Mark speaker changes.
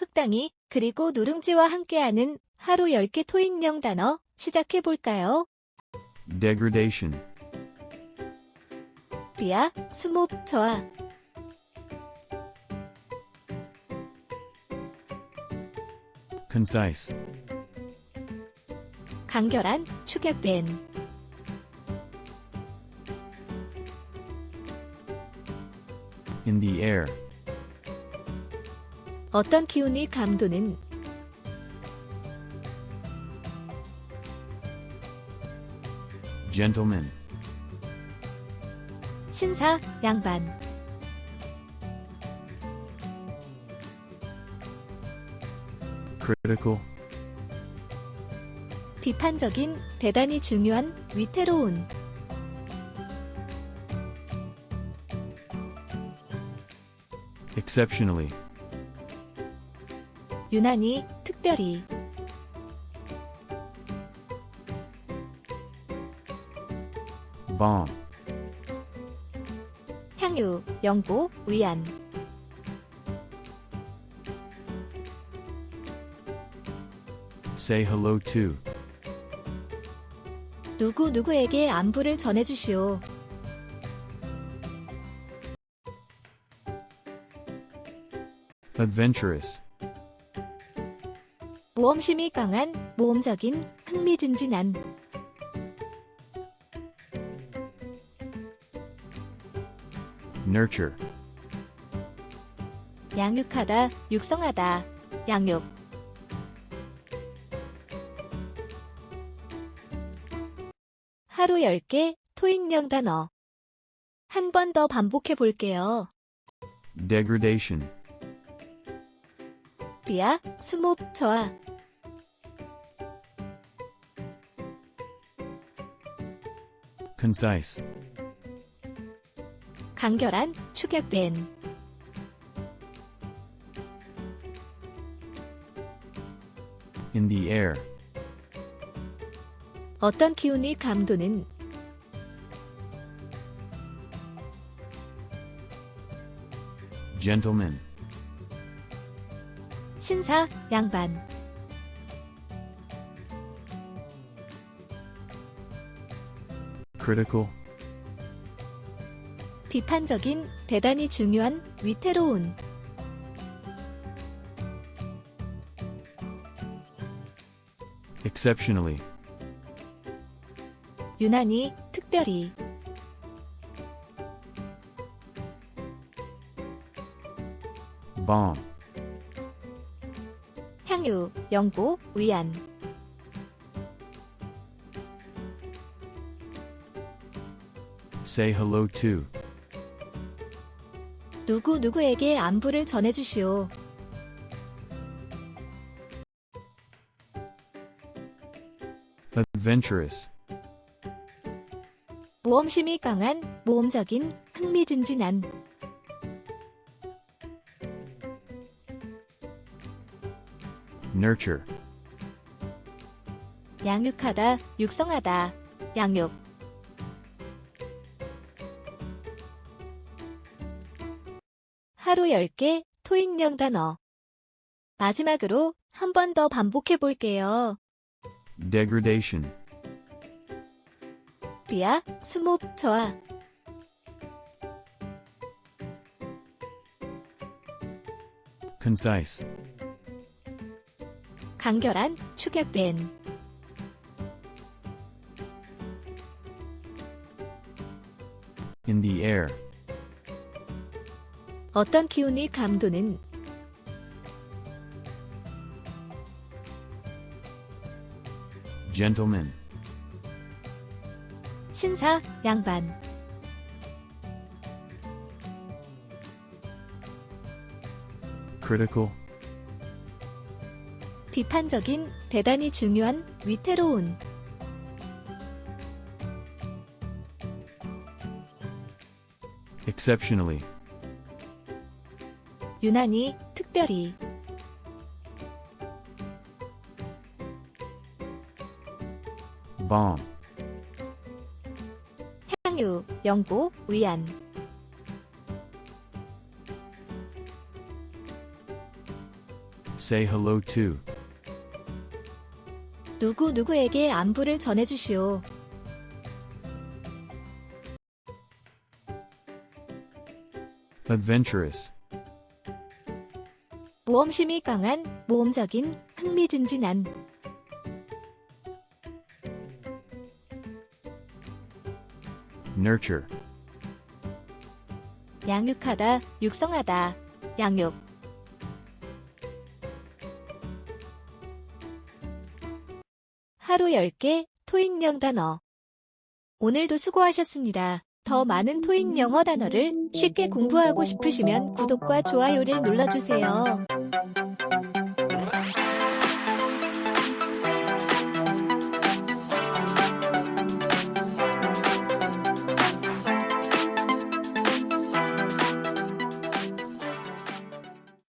Speaker 1: 흑당이 그리고 누룽지와 함께하는 하루 10개 토익령 단어 시작해 볼까요?
Speaker 2: degradation,
Speaker 1: 비아, 수목, 저하,
Speaker 2: concise,
Speaker 1: 간결한, 축약된,
Speaker 2: in the air,
Speaker 1: 어떤 기운이 감도는
Speaker 2: gentleman,
Speaker 1: 신사, 양반,
Speaker 2: critical,
Speaker 1: 비판적인, 대단히 중요한, 위태로운,
Speaker 2: exceptionally,
Speaker 1: 유난히, 특별히,
Speaker 2: bomb,
Speaker 1: 향유, 영보, 위안,
Speaker 2: say hello to,
Speaker 1: 누구 누구에게 안부를 전해주시오.
Speaker 2: adventurous,
Speaker 1: 모험심이 강한, 모험적인, 흥미진진한,
Speaker 2: nurture,
Speaker 1: 양육하다, 육성하다, 양육. 하루 10개 토익령 단어. 한 번 더 반복해 볼게요.
Speaker 2: degradation,
Speaker 1: 비아, 수목, 저하,
Speaker 2: concise,
Speaker 1: 간결한, 축약된,
Speaker 2: in the air,
Speaker 1: 어떤 기운이 감도는
Speaker 2: gentleman,
Speaker 1: 신사, 양반,
Speaker 2: critical,
Speaker 1: 비판적인, 대단히 중요한, 위태로운,
Speaker 2: exceptionally,
Speaker 1: 유난히, 특별히,
Speaker 2: bomb,
Speaker 1: 향유, 영보, 위안,
Speaker 2: say hello to,
Speaker 1: 누구 누구에게 안부를 전해주시오.
Speaker 2: adventurous,
Speaker 1: 모험심이 강한, 모험적인, 흥미진진한,
Speaker 2: nurture,
Speaker 1: 양육하다, 육성하다, 양육. 하루 10개 토익령 단어. 마지막으로 한 번 더 반복해 볼게요.
Speaker 2: degradation,
Speaker 1: 비아, 수목, 저하,
Speaker 2: concise,
Speaker 1: 간결한, 축약된,
Speaker 2: in the air,
Speaker 1: 어떤 기운이 감도는
Speaker 2: gentleman,
Speaker 1: 신사, 양반,
Speaker 2: critical,
Speaker 1: 비판적인, 대단히 중요한, 위태로운,
Speaker 2: exceptionally,
Speaker 1: 유난히, 특별히,
Speaker 2: bomb,
Speaker 1: 향유, 영보, 위안,
Speaker 2: Say hello to.
Speaker 1: 누구누구에게 안부를 전해주시오.
Speaker 2: Adventurous.
Speaker 1: 모험심이 강한, 모험적인, 흥미진진한.
Speaker 2: Nurture.
Speaker 1: 양육하다, 육성하다, 양육. 하루 10개 토익 영 단어. 오늘도 수고하셨습니다. 더 많은 토익 영어 단어를 쉽게 공부하고 싶으시면 구독과 좋아요를 눌러주세요.